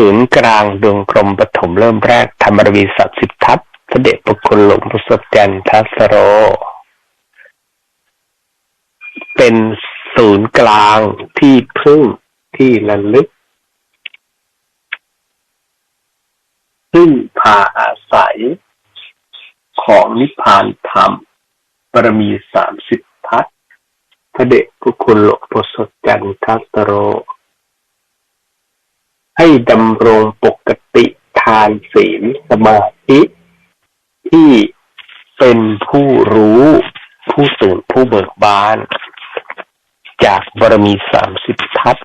ศูนย์กลางดวงกลมปฐมเริ่มแรกธรรมรวีสัสิบทัศน์เสด็จพระคุณหลวงพุทธจันทัสโร เป็นศูนย์กลางที่พึ่งที่ระลึกซึ่งพาอาศัย ของนิพพานธรรมบารมีสามสิบทัศพระเดชพระคุณหลวงพุทธจันทัสโร ให้ดำรงปกติทานศีลสมาธิที่เป็นผู้รู้ผู้ตื่นผู้เบิกบาน จากบารมีสามสิบทัศ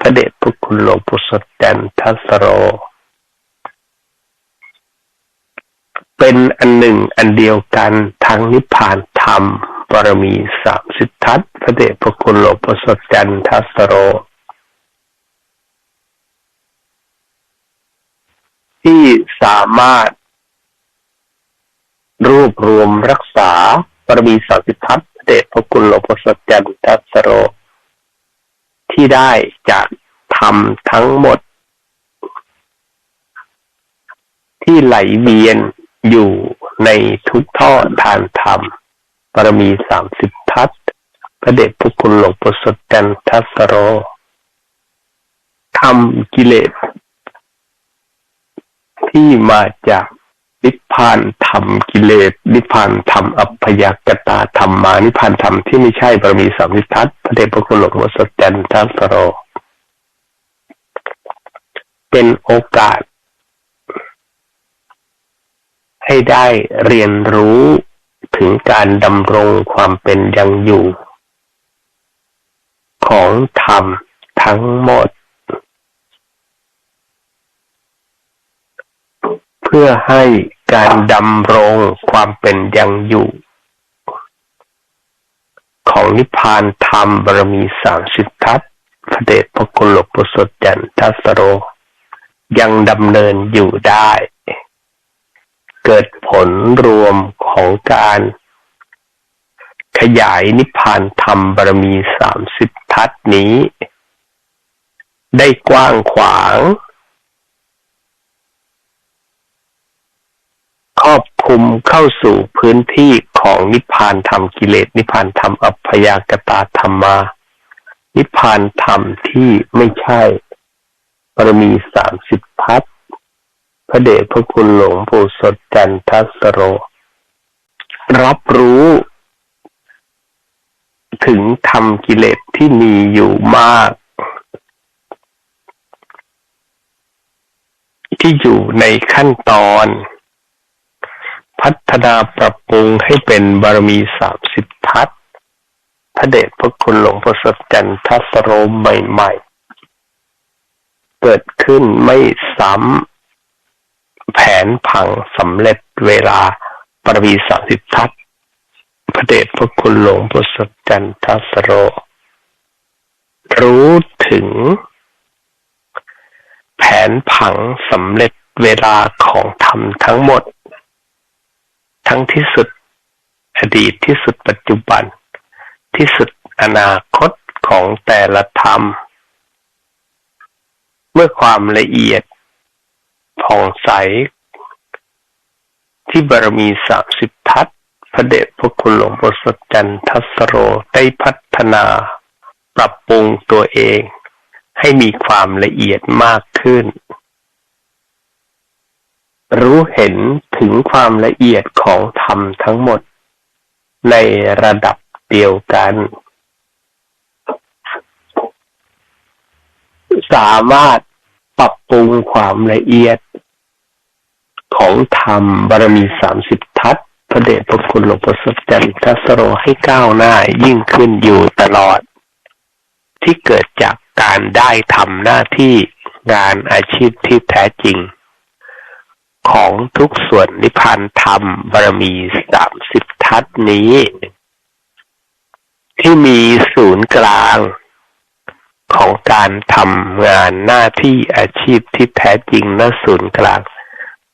พระเดชพระคุณหลวงปู่สดจันทัสโร เป็นอันหนึ่งอันเดียวกันทั้งนิพพานธรรมบารมีสามสิบทัศพระเดชพระคุณหลวงปู่สดจันทัสโร ที่สามารถ รวบรวมรักษาปรมีสัสิทัศเดชพระคุณหลวงพ่อสัจจันทัสโร ที่ได้จากธรรมทั้งหมด ที่ไหลเวียนอยู่ในทุกท่อทานธรรมปรมีสามสิบทัศพระเดชพระคุณหลวงพ่อสัจจันทัสโรทำกิเลส ที่มาจากนิพพานธรรมกิเลส นิพพานธรรมอัพยากตาธรรมมานิพพานธรรมที่ไม่ใช่บารมีสามนิทัศพระเดชพระคุณหลวงพ่อสจันทัสโร เป็นโอกาส ให้ได้เรียนรู้ถึงการดำรงความเป็นยังอยู่ ของธรรมทั้งหมด พื่อให้การดำรงความเป็นยังอยู่ ของนิพพานธรรมบารมีสามสิบทัศพระเดชพระคุณหลวงปู่สดจันทัสโร ยังดำเนินอยู่ได้ เกิดผลรวมของการขยายนิพพานธรรมบารมีสามสิบทัศนี้ ได้กว้างขวาง ครอบคุมเข้าสู่พื้นที่ของนิพพานธรรมกิเลส นิพพานธรรมอัพยากตาธรรมา นิพพานธรรมที่ไม่ใช่ปรมีสามสิบพัฒพระเดชพระคุณหลวงปู่สดจันทัสโร รับรู้ถึงธรรมกิเลสที่มีอยู่มาก ที่อยู่ในขั้นตอน พัฒนาปรับปรุงให้เป็นบารมีสามสิบทัศพระเดชพระคุณหลวงพ่อสัจจันทัสโรมใหม่ๆ เกิดขึ้นไม่ซ้ำแผนผังสำเร็จเวลาบารมีสามสิบทัศพระเดชพระคุณหลวงพ่อสัจจันทัสโร รู้ถึง แผนผังสำเร็จเวลาของธรรมทั้งหมด ทั้งที่สุดอดีตที่สุดปัจจุบัน ที่สุดอนาคตของแต่ละธรรม เมื่อความละเอียดผ่องใส ที่บารมีสามสิบทัศพระเดชพระคุณหลวงพ่อสจันทัสโรได้พัฒนาปรับปรุงตัวเอง ให้มีความละเอียดมากขึ้น รู้เห็นถึงความละเอียดของธรรมทั้งหมด ในระดับเดียวกันสามารถปรับปรุงความละเอียด ของธรรมบารมีสามสิบทัศพระเดชพระคุณหลวงพ่อสจันทัสโรให้ก้าวหน้ายิ่งขึ้นอยู่ตลอด ที่เกิดจากการได้ทำหน้าที่งานอาชีพที่แท้จริง ของทุกส่วนนิพพานธรรมบารมีสามสิบทัศนี้ ที่มีศูนย์กลางของการทำงานหน้าที่อาชีพที่แท้จริงณศูนย์กลาง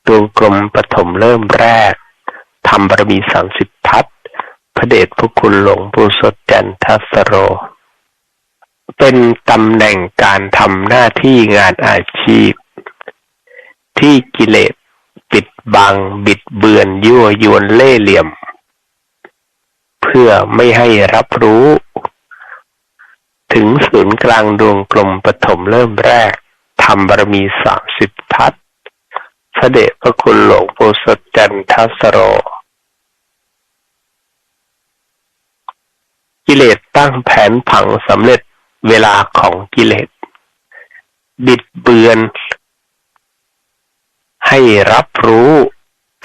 ดวงกลมปฐมเริ่มแรกทำบารมีสามสิบทัศพระเดชพระคุณหลวงปู่สดจันทัสโร เป็นตำแหน่งการทำหน้าที่งานอาชีพ ที่กิเลส บังบิดเบือนยั่วยวนเล่เหลี่ยม เพื่อไม่ให้รับรู้ ถึงศูนย์กลางดวงกลมปฐมเริ่มแรกทำบารมีสามสิบทัศพระเดชพระคุณหลวงปู่สดจันทัสโร กิเลสตั้งแผนผังสำเร็จเวลาของกิเลส บิดเบือน ให้รับรู้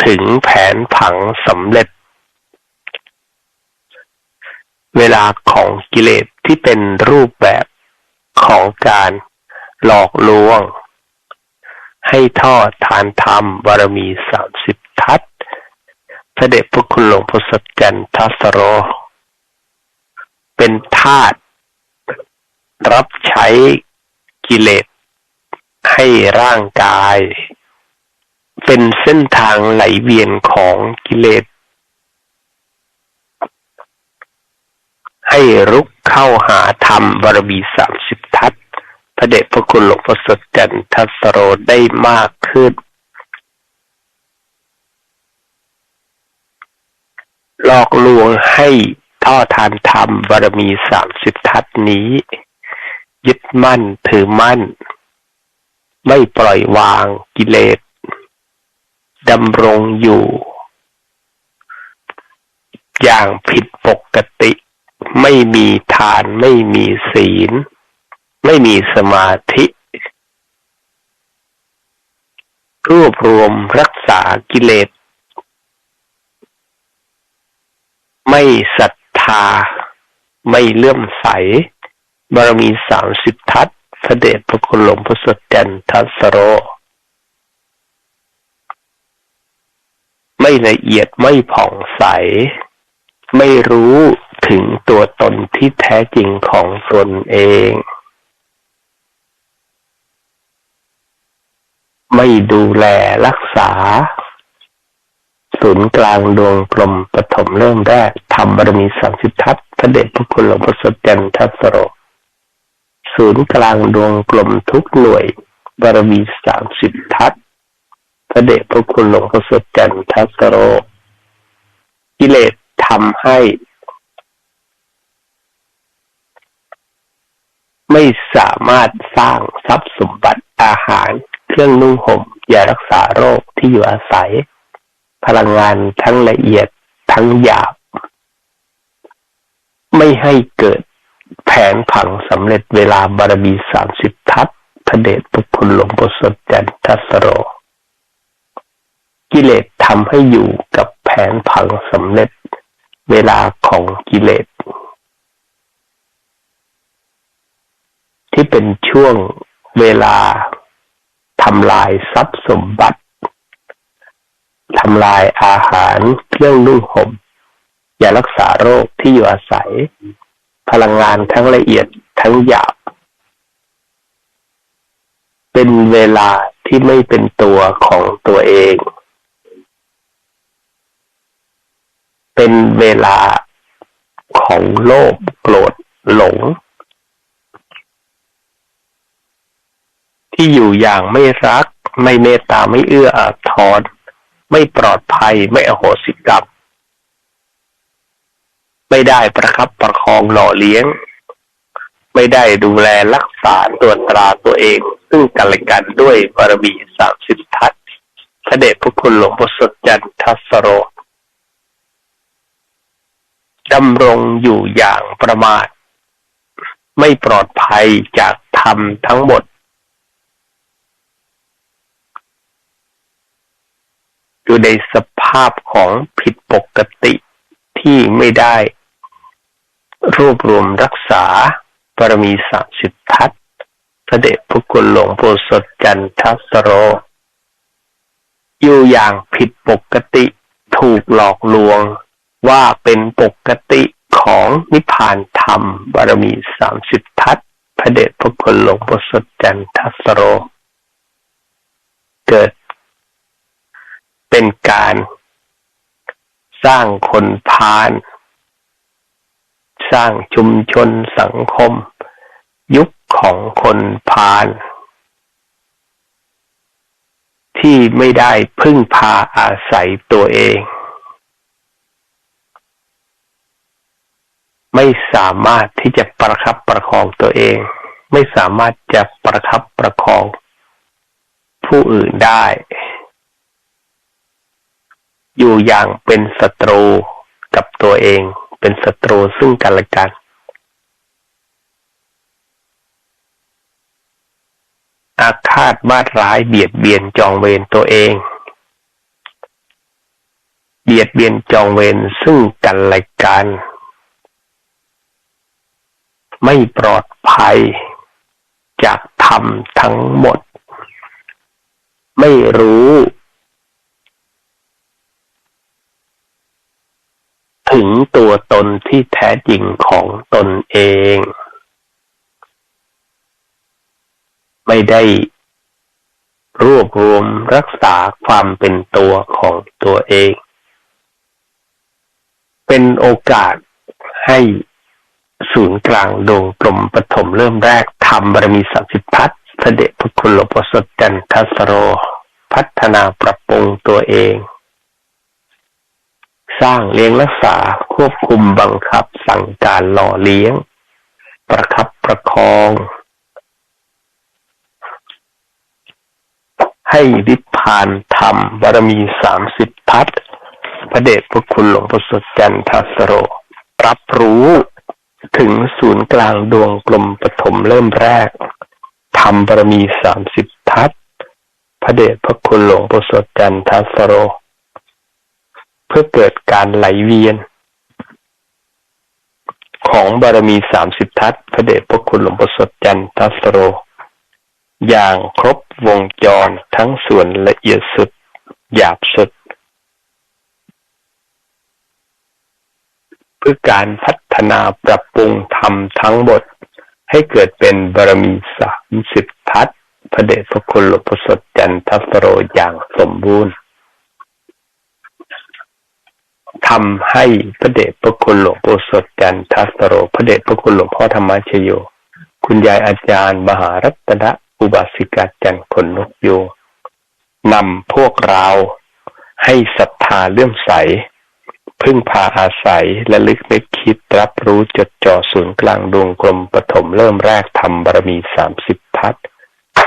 ถึงแผนผังสำเร็จ เวลาของกิเลสที่เป็นรูปแบบของการหลอกลวง ให้ทอดทานธรรมบารมีสามสิบทัศพระเดชพระคุณหลวงพ่อสัจจันทัสโร เป็นทาสรับใช้กิเลสให้ร่างกาย เป็นเส้นทางไหลเวียนของกิเลส ให้รุกเข้าหาธรรมบารมีสามสิบทัศพระเดชพระคุณหลวงพ่อสดจันทัสโรได้มากขึ้น หลอกลวงให้ท่อทานธรรมบารมีสามสิบทัศนี้ ยึดมั่นถือมั่น ไม่ปล่อยวางกิเลส ดำรงอยู่ อย่างผิดปกติ ไม่มีทานไม่มีศีล ไม่มีสมาธิ รวบรวมรักษากิเลส ไม่ศรัทธา ไม่เลื่อมใส บารมีสามสิบทัศพระเดชพระคุณหลวงพ่อสดจันทัสโร ไม่ละเอียดไม่ผ่องใส ไม่รู้ถึงตัวตนที่แท้จริงของตนเอง ไม่ดูแลรักษา ศูนย์กลางดวงกลมปฐมเริ่มแรกทำบารมีสามสิบทัศพระเดชพระคุณหลวงพ่อสดจันทัสโรศูนย์กลางดวงกลมทุกหน่วยบารมีสามสิบทัศ พระเดชพระคุณหลวงพ่อสดจันทัสโร กิเลสทำให้ ไม่สามารถสร้างทรัพย์สมบัติอาหาร เครื่องนุ่งห่มยารักษาโรคที่อยู่อาศัย พลังงานทั้งละเอียดทั้งหยาบ ไม่ให้เกิดแผนผังสำเร็จเวลาบารมีสามสิบทัศพระเดชพระคุณหลวงพ่อสดจันทัสโร กิเลสทำให้อยู่กับแผนผังสำเร็จเวลาของกิเลส ที่เป็นช่วงเวลาทำลายทรัพย์สมบัติทำลายอาหารเครื่องนุ่งห่มยารักษาโรคที่อยู่อาศัย พลังงานทั้งละเอียดทั้งหยาบ เป็นเวลาที่ไม่เป็นตัวของตัวเอง เป็นเวลาของโลภโกรธหลง ที่อยู่อย่างไม่รัก ไม่เมตตาไม่เอื้ออาทรไม่ปลอดภัยไม่อโหสิกรรมไม่ได้ประครับประคองหล่อเลี้ยง ไม่ได้ดูแลรักษาตัวตราตัวเอง ซึ่งกันและกันด้วยบารมีสามสิบทัศพระเดชพระคุณหลวงพ่อสดจันทัสโร ดำรงอยู่อย่างประมาท ไม่ปลอดภัยจากธรรมทั้งหมด อยู่ในสภาพของผิดปกติที่ไม่ได้ รวบรวมรักษาบารมีสามสิบทัศพระเดชพระคุณหลวงพ่สดจันทัสโร อยู่อย่างผิดปกติถูกหลอกลวง ว่าเป็นปกติของนิพพานธรรม บารมีสามสิบทัศพระเดชพระคุณหลวงพ่อสดจันทัสโร เกิด เป็นการสร้างคนพาลสร้างชุมชนสังคม ยุคของคนพาลที่ที่ไม่ได้พึ่งพาอาศัยตัวเอง ไม่สามารถที่จะประคับประคองตัวเอง ไม่สามารถจะประคับประคองผู้อื่นได้ อยู่อย่างเป็นศัตรูกับตัวเอง เป็นศัตรูซึ่งกันและกัน อาฆาตมาดร้ายเบียดเบียนจองเวรตัวเองเบียดเบียนจองเวรซึ่งกันและกัน ไม่ปลอดภัย จากธรรมทั้งหมด ไม่รู้ ถึงตัวตนที่แท้จริงของตนเอง ไม่ได้รวบรวมรักษาความเป็นตัวของตัวเอง เป็นโอกาสให้ ศูนย์กลางดงกลมปฐมเริ่มแรกทำบารมีสามสิบพัฒเสด็จพระคุณหลวงพ่อสดจันทสโร พัฒนาปรับปรุงตัวเอง สร้างเลี้ยงรักษาควบคุมบังคับสั่งการหล่อเลี้ยง ประคับประคอง ให้วิพานธรรมบารมีสามสิบทัศพระเดชพระคุณหลวงพ่อสดจันทสโร รับรู้ ถึงศูนย์กลางดวงกลมปฐมเริ่มแรกทำบารมีสามสิบทัศพระเดชพระคุณหลวงปู่สดจันทสโร เพื่อเกิดการไหลเวียน ของบารมีสามสิบทัศพระเดชพระคุณหลวงปู่สดจันทสโร อย่างครบวงจรทั้งส่วนละเอียดสุด หยาบสุด เพื่อการพัฒนาปรับปรุงธรรมทั้งหมด ให้เกิดเป็นบารมีสามสิบทัศพระเดชพระคุณหลวงพ่อสดจันทสโรอย่างสมบูรณ์ทำให้พระเดชพระคุณหลวงพ่สดจันทสโร พระเดชพระคุณหลวงพ่อธรรมชโย คุณยายอาจารย์ มหารัตนะอุบาสิกาจันขนนกโยนำพวกเราให้ศรัทธาเลื่อมใส พึ่งพาอาศัยและลึกนึกคิดรับรู้จดจ่อศูนย์กลางดวงกลมปฐมเริ่มแรกทำบารมีสามสิบทัศ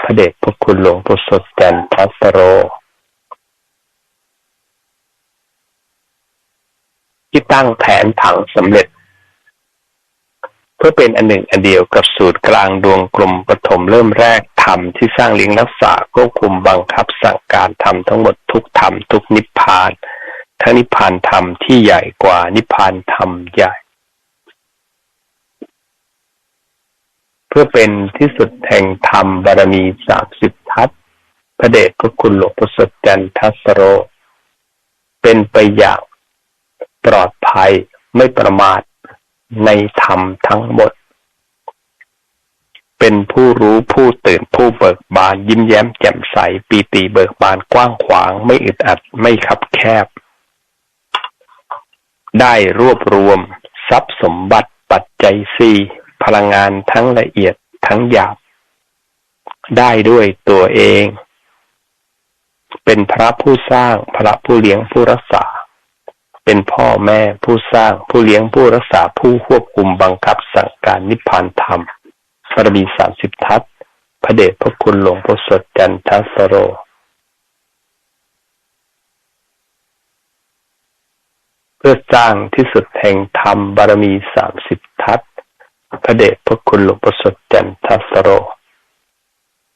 พระเดชพระคุณหลวงปู่สดจันทัสโรที่ตั้งแผนผังสำเร็จ เพื่อเป็นอันหนึ่งอันเดียวกับสูตรกลางดวงกลมปฐมเริ่มแรกธรรมที่สร้างเลี้ยงรักษาควบคุมบังคับสั่งการทำทั้งหมดทุกธรรมทุกนิพพาน ทั้งนิพพานธรรมที่ใหญ่กว่านิพพานธรรมใหญ่ เพื่อเป็นที่สุดแห่งธรรมบารมีสามสิบทัศพระเดชพระคุณหลวงพ่อสดจันทัสโร เป็นไปอย่างปลอดภัยไม่ประมาทในธรรมทั้งหมด เป็นผู้รู้ผู้ตื่นผู้เบิกบานยิ้มแย้มแจ่มใสปีติเบิกบานกว้างขวาง ไม่อึดอัดไม่คับแคบ ได้รวบรวม ทรัพย์สมบัติปัจจัยสี่พลังงานทั้งละเอียดทั้งหยาบ ได้ด้วยตัวเอง เป็นพระผู้สร้างพระผู้เลี้ยงผู้รักษา เป็นพ่อแม่ผู้สร้างผู้เลี้ยงผู้รักษาผู้ควบคุมบังคับสั่งการนิพพานธรรมปรมีสามสิบทัศพระเดชพระคุณหลวงพ่อสดจันทสโร พื่อสร้างที่สุดแห่งธรรมบารมีสามสิบทัศพระเดชพระคุณหลวงประสดจันทัสโร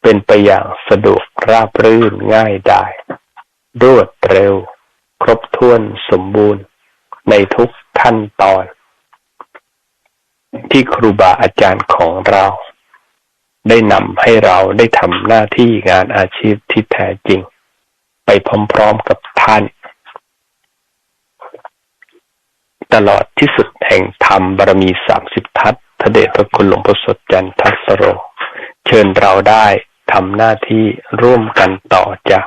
เป็นไปอย่างสะดวกราบรื่นง่ายได้รวดเร็ว ครบถ้วนสมบูรณ์ ในทุกขั้นตอน ที่ครูบาอาจารย์ของเรา ได้นำให้เราได้ทำหน้าที่งานอาชีพที่แท้จริง ไปพร้อมๆกับท่าน ตลอดที่สุดแห่งธรรมบารมีสามสิบทัศพระเดชพระคุณหลวงพ่อสดจันทัสโร เชิญเราได้ทำหน้าที่ร่วมกันต่อจาก